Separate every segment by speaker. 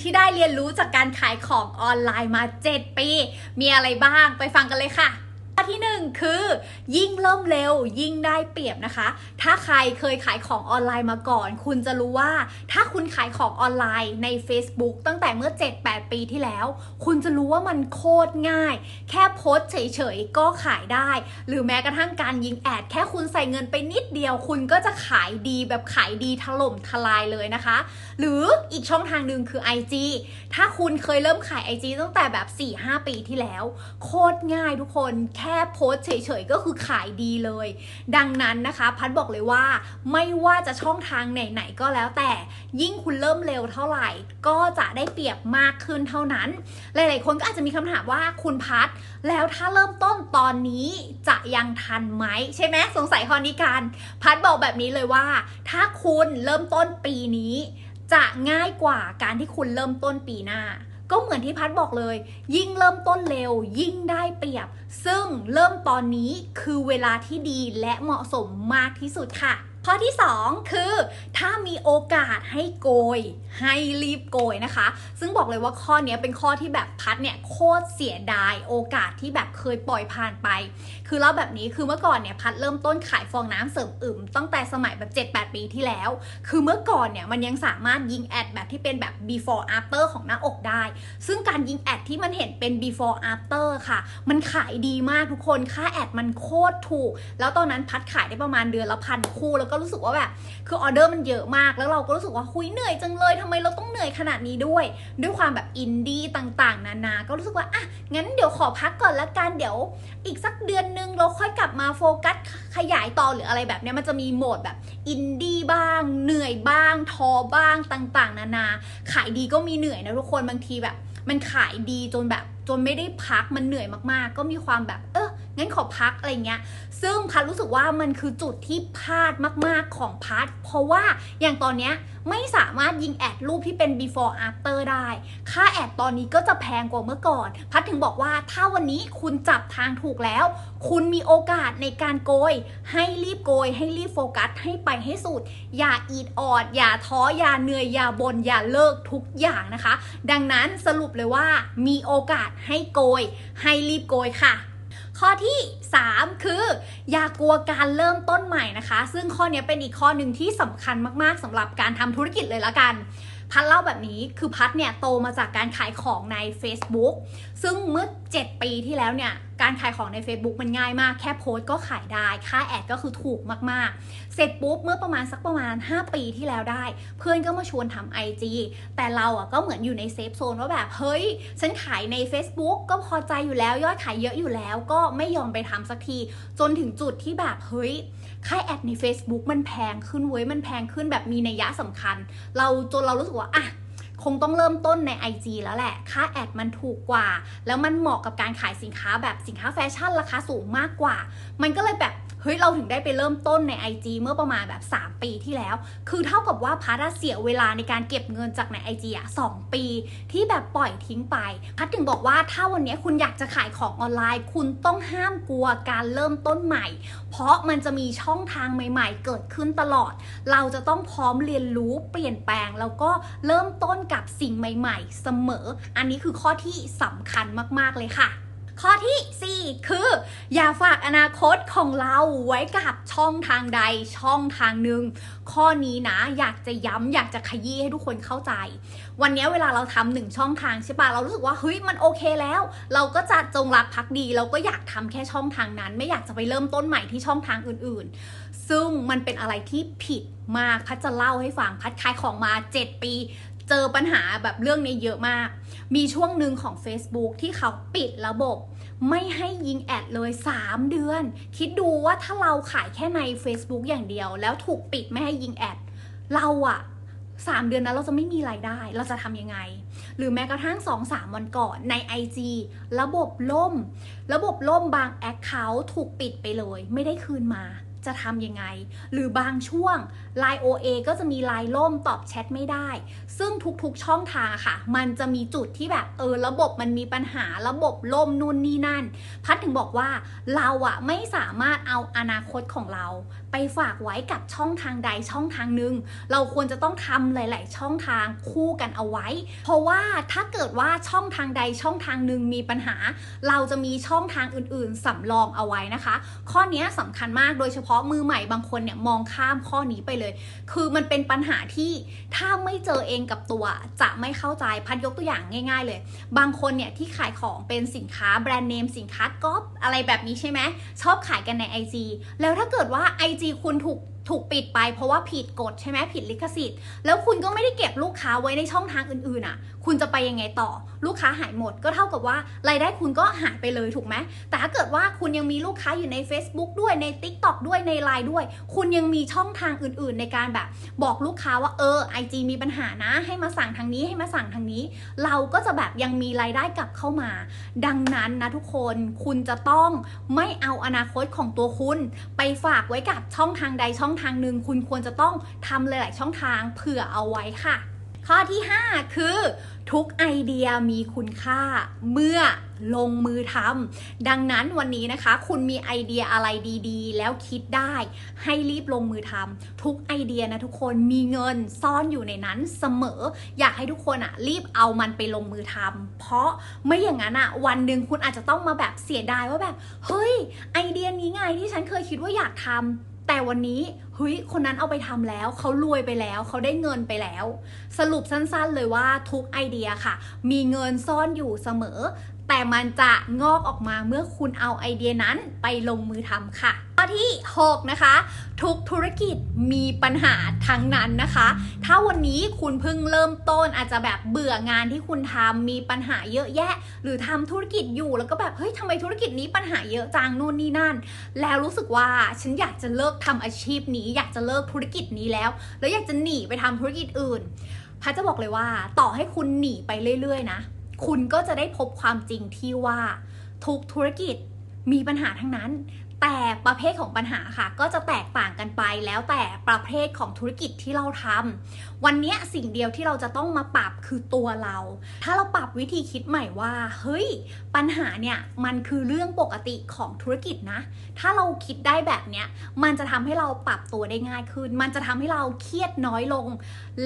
Speaker 1: ที่ได้เรียนรู้จากการขายของออนไลน์มา 7 ปี มีอะไรบ้างไปฟังกันเลยค่ะ ข้อที่หนึ่งคือ ยิ่งเริ่มเร็ว ยิ่งได้เปรียบนะคะ ถ้าใครเคยขายของออนไลน์มาก่อน คุณจะรู้ว่า ถ้าคุณขายของออนไลน์ใน Facebook ตั้งแต่เมื่อ 7-8 ปีที่แล้ว คุณจะรู้ว่ามันโคตรง่าย แค่โพสเฉยๆ ก็ขายได้ หรือแม้กระทั่งการยิงแอด แค่คุณใส่เงินไปนิดเดียว คุณก็จะขายดีแบบขายดีถล่มทลายเลยนะคะ หรืออีกช่องทางหนึ่งคือ IG ถ้าคุณเคยเริ่มขาย IG ตั้งแต่แบบ 4-5 ปีที่แล้ว โคตรง่ายทุกคนแค่โพสเฉยๆก็คือขายดีเลย ดังนั้นนะคะพัดบอกเลยว่าไม่ว่าจะช่องทางไหนๆก็แล้วแต่ยิ่งคุณเริ่มเร็วเท่าไหร่ ก็จะได้เปรียบมากขึ้นเท่านั้น หลายๆคนก็อาจจะมีคำถามว่าคุณพัดแล้วถ้าเริ่มต้นตอนนี้จะยังทันไหมใช่ไหมสงสัยข้อนี้กันพัดบอกแบบนี้เลยว่า ถ้าคุณเริ่มต้นปีนี้ จะง่ายกว่าการที่คุณเริ่มต้นปีหน้า ก็เหมือนที่พัดบอกเลย ยิ่งเริ่มต้นเร็ว ยิ่งได้เปรียบ ซึ่งเริ่มตอนนี้คือเวลาที่ดีและเหมาะสมมากที่สุดค่ะ ข้อที่ 2 คือ ถ้ามีโอกาสให้โกย ให้รีบโกยนะคะ ซึ่งบอกเลยว่าข้อนี้เป็นข้อที่แบบพัดเนี่ยโคตรเสียดายโอกาสที่แบบเคยปล่อยผ่านไป คือเล่าแบบนี้คือเมื่อก่อนเนี่ยพัดเริ่มต้นขายฟองน้ำเสริมอึมตั้งแต่สมัยแบบ 7-8 ปีที่แล้ว คือเมื่อก่อนเนี่ยมันยังสามารถยิงแอดแบบที่เป็นแบบ before after ของหน้าอกได้ ซึ่งการยิงแอดที่มันเห็นเป็น before after ค่ะ มันขายดีมากทุกคนค่าแอดมันโคตรถูก แล้วตอนนั้นพัดขายได้ประมาณเดือนละพันคู่แล้วก็รู้สึกว่าแบบคือออเดอร์มันเยอะมาก แล้วเราก็รู้สึกว่าคุยเหนื่อยจังเลยทำไมเราต้องเหนื่อยขนาดนี้ด้วย ด้วยความแบบอินดี้ต่างๆ นานาก็รู้สึกว่าอะงั้นเดี๋ยวขอพักก่อนละกันเดี๋ยว อีกสักเดือนนึงเราค่อยกลับมาโฟกัสขยายต่อหรืออะไรแบบเนี้ยมันจะมีโหมดแบบอินดี้บ้าง เหนื่อยบ้างทอบ้างต่าง ๆ นานา ขายดีก็มีเหนื่อยนะทุกคนบางทีแบบ มันขายดีจนแบบจนไม่ได้พักมันเหนื่อยมากๆ ก็มีความแบบเอ งั้นขอพักอะไรเงี้ย ซึ่งพัดรู้สึกว่ามันคือจุดที่พลาดมากๆของพัด เพราะว่าอย่างตอนเนี้ยไม่สามารถยิงแอดรูปที่เป็น before after ได้ ค่าแอดตอนนี้ก็จะแพงกว่าเมื่อก่อน พัดถึงบอกว่าถ้าวันนี้คุณจับทางถูกแล้ว คุณมีโอกาสในการโกย ให้รีบโกย ให้รีบโฟกัส ให้ไปให้สุด อย่าอีดออด อย่าท้อ อย่าเหนื่อย อย่าบน่น อย่าเลิกทุกอย่างนะคะ ดังนั้นสรุปเลยว่ามีโอกาสให้โกย ให้รีบโกยค่ะ ข้อที่ 3 คือ อย่ากลัวการเริ่มต้นใหม่นะคะ ซึ่งข้อนี้เป็นอีกข้อหนึ่งที่สำคัญมากๆสำหรับการทำธุรกิจเลยละกันพัดเล่าแบบนี้คือพัดเนี่ยโตมาจากการขายของใน Facebook ซึ่งเมื่อ 7 ปีที่แล้วเนี่ยการขายของใน Facebook มันง่ายมาก แค่โพสต์ก็ขายได้ ค่าแอดก็คือถูกมากๆ เสร็จปุ๊บเมื่อประมาณสักประมาณ 5 ปีที่แล้วได้ เพื่อนก็มาชวนทำ IG แต่เราอะก็เหมือนอยู่ในเซฟโซนว่าแบบ เฮ้ย ฉันขายใน Facebook ก็พอใจอยู่แล้ว ยอดขายเยอะอยู่แล้ว ก็ไม่ยอมไปทำสักที จนถึงจุดที่แบบ เฮ้ย ค่าแอดใน Facebook มันแพงขึ้นเว้ย มันแพงขึ้นแบบมีนัยยะสำคัญ เราจนเรารู้สึกว่าอะ คงต้องเริ่มต้นใน IG แล้วแหละ ค่าแอดมันถูกกว่า แล้วมันเหมาะกับการขายสินค้าแบบสินค้าแฟชั่นราคาสูงมากกว่า มันก็เลยแบบ เฮ้ยเราถึงได้ไปเริ่มต้นใน IG เมื่อประมาณแบบ 3 ปีที่แล้ว คือเท่ากับว่าพัดเสียเวลาในการเก็บเงินจากใน IG อะ2ปี ที่แบบปล่อยทิ้งไป พัดถึงบอกว่าถ้าวันนี้คุณอยากจะขายของออนไลน์ คุณต้องห้ามกลัวการเริ่มต้นใหม่ เพราะมันจะมีช่องทางใหม่ ๆ เกิดขึ้นตลอด เราจะต้องพร้อมเรียนรู้เปลี่ยนแปลง แล้วก็เริ่มต้นกับสิ่งใหม่ ๆ เสมอ อันนี้คือข้อที่สำคัญมาก ๆ เลยค่ะ ข้อที่ 4 คือ อย่าฝากอนาคตของเราไว้กับช่องทางใดช่องทางหนึ่งข้อนี้นะอยากจะย้ำอยากจะขยี้ให้ทุกคนเข้าใจ วันนี้เวลาเราทำหนึ่งช่องทางใช่ปะเรารู้สึกว่าเฮ้ยมันโอเคแล้ว เราก็จะจงรักภักดี เราก็อยากทำแค่ช่องทางนั้น ไม่อยากจะไปเริ่มต้นใหม่ที่ช่องทางอื่นๆ ซึ่งมันเป็นอะไรที่ผิดมากพัดจะเล่าให้ฟังพัดขายของมา 7 ปี เจอปัญหาแบบเรื่องนี้เยอะมาก มีช่วงหนึ่งของ Facebook ที่เขาปิดระบบ ไม่ให้ยิงแอดเลย 3 เดือน คิดดูว่าถ้าเราขายแค่ใน Facebook อย่างเดียว แล้วถูกปิดไม่ให้ยิงแอด เราอะ3เดือนนั้นเราจะไม่มีรายได้ เราจะทำยังไง หรือแม้กระทั่ง2-3วันก่อนใน IG ระบบล่ม ระบบล่มบางแอคเคาท์ถูกปิดไปเลย ไม่ได้คืนมา จะทำยังไง หรือบางช่วง Line OA ก็จะมี Line ล่มตอบแชทไม่ได้ ซึ่งทุกๆช่องทางค่ะ มันจะมีจุดที่แบบเออระบบมันมีปัญหาระบบล่มนู่นนี่นั่น พัดถึงบอกว่าเราอะไม่สามารถเอาอนาคตของเรา ไปฝากไว้กับช่องทางใดช่องทางหนึ่งเราควรจะต้องทำหลาย ๆ ช่องทางคู่กันเอาไว้ เพราะว่าถ้าเกิดว่าช่องทางใดช่องทางหนึ่งมีปัญหา เราจะมีช่องทางอื่น ๆสำรองเอาไว้นะคะ ข้อนี้สำคัญมากโดยเฉพาะมือใหม่บางคนเนี่ยมองข้ามข้อนี้ไปเลย คือมันเป็นปัญหาที่ถ้าไม่เจอเองกับตัวจะไม่เข้าใจพัดยกตัวอย่างง่าย ๆ เลย บางคนเนี่ยที่ขายของเป็นสินค้าแบรนด์เนมสินค้าก๊อปอะไรแบบนี้ใช่ไหมชอบขายกันใน IG แล้วถ้าเกิดว่า IG คุณถูกถูกปิดไปเพราะว่าผิดกฎใช่ไหมผิดลิขสิทธิ์ แล้วคุณก็ไม่ได้เก็บลูกค้าไว้ในช่องทางอื่นๆอะ คุณจะไปยังไงต่อ ลูกค้าหายหมดก็เท่ากับว่ารายได้คุณก็หายไปเลยถูกไหมแต่ถ้าเกิดว่าคุณยังมีลูกค้าอยู่ใน Facebook ด้วยใน TikTok ด้วยใน Line ด้วย คุณยังมีช่องทางอื่นๆ ในการแบบบอกลูกค้าว่าเออ IG มีปัญหานะ ให้มาสั่งทางนี้ให้มาสั่งทางนี้ เราก็จะแบบยังมีรายได้กลับเข้ามา ดังนั้นนะทุกคนคุณจะต้องไม่เอาอนาคตของตัวคุณ ไปฝากไว้กับช่องทางใดช่ององทางหนึ่งคุณควรจะต้องทำหลายๆช่องทางเผื่อเอาไว้ค่ะ ข้อที่ 5 คือ ทุกไอเดียมีคุณค่าเมื่อลงมือทำดังนั้นวันนี้นะคะ คุณมีไอเดียอะไรดีๆ แล้วคิดได้ ให้รีบลงมือทำทุกไอเดียนะทุกคนมีเงินซ่อนอยู่ในนั้นเสมอ อยากให้ทุกคนอะรีบเอามันไปลงมือทำเพราะไม่อย่างนั้นอะวันหนึ่งคุณอาจจะต้องมาแบบเสียดายว่าแบบ เฮ้ย ไอเดียนี้ไงที่ฉันเคยคิดว่าอยากทำ แต่วันนี้เฮ้ยคนนั้นเอาไปทำแล้วเขารวยไปแล้วเขาได้เงินไปแล้ว สรุปสั้นๆเลยว่าทุกไอเดียค่ะ มีเงินซ่อนอยู่เสมอ แต่มันจะงอกออกมาเมื่อคุณเอาไอเดียนั้นไปลงมือทำค่ะ ข้อที่ 6 นะคะ ทุกธุรกิจมีปัญหาทั้งนั้นนะคะ ถ้าวันนี้คุณเพิ่งเริ่มต้นอาจจะแบบเบื่องานที่คุณทำมีปัญหาเยอะแยะ หรือทำธุรกิจอยู่แล้วก็แบบเฮ้ยทำไมธุรกิจนี้ปัญหาเยอะจังนู่นนี่นั่น แล้วรู้สึกว่าฉันอยากจะเลิกทำอาชีพนี้ อยากจะเลิกธุรกิจนี้แล้ว แล้วอยากจะหนีไปทำธุรกิจอื่นพัดจะบอกเลยว่าต่อให้คุณหนีไปเรื่อยๆนะคุณก็จะได้พบความจริงที่ว่าทุกธุรกิจมีปัญหาทั้งนั้น แต่ประเภทของปัญหาค่ะ ก็จะแตกต่างกันไปแล้วแต่ประเภทของธุรกิจที่เราทำวันนี้สิ่งเดียวที่เราจะต้องมาปรับคือตัวเรา ถ้าเราปรับวิธีคิดใหม่ว่าเฮ้ยปัญหาเนี่ยมันคือเรื่องปกติของธุรกิจนะ ถ้าเราคิดได้แบบเนี้ยมันจะทำให้เราปรับตัวได้ง่ายขึ้น มันจะทำให้เราเครียดน้อยลง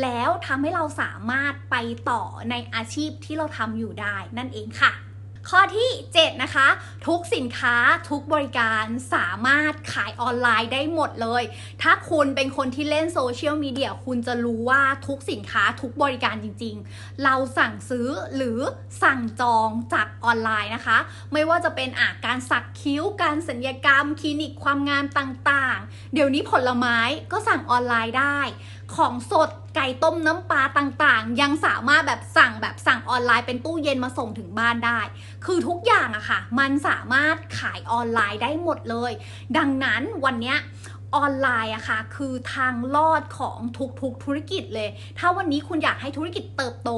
Speaker 1: แล้วทำให้เราสามารถไปต่อในอาชีพที่เราทำอยู่ได้นั่นเองค่ะ ข้อที่ 7 นะคะ ทุกสินค้าทุกบริการสามารถขายออนไลน์ได้หมดเลย ถ้าคุณเป็นคนที่เล่นโซเชียลมีเดียคุณจะรู้ว่าทุกสินค้าทุกบริการจริง ๆ เราสั่งซื้อหรือสั่งจองจากออนไลน์นะคะ ไม่ว่าจะเป็นอาการสักคิ้ว การสัญญกรรม คลินิกความงามต่างๆ เดี๋ยวนี้ผลไม้ก็สั่งออนไลน์ได้ ของสด ไก่ต้มน้ำปลาต่างๆ ยังสามารถแบบสั่งแบบสั่งออนไลน์เป็นตู้เย็นมาส่งถึงบ้านได้ คือทุกอย่างอะค่ะ มันสามารถขายออนไลน์ได้หมดเลย ดังนั้นวันเนี้ยออนไลน์อะค่ะคือทางรอดของทุกๆธุรกิจเลย ถ้าวันนี้คุณอยากให้ธุรกิจเติบโต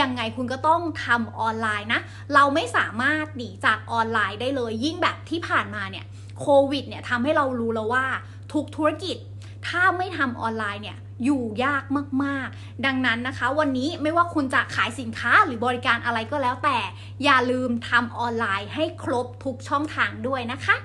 Speaker 1: ยังไงคุณก็ต้องทำออนไลน์นะ เราไม่สามารถหนีจากออนไลน์ได้เลย ยิ่งแบบที่ผ่านมาเนี่ยโควิดเนี่ยทำให้เรารู้แล้วว่าทุกธุรกิจ ถ้าไม่ทำออนไลน์เนี่ยอยู่ยากมากๆ ดังนั้นนะคะ วันนี้ไม่ว่าคุณจะขายสินค้าหรือบริการอะไรก็แล้วแต่ อย่าลืมทำออนไลน์ให้ครบทุกช่องทางด้วยนะคะ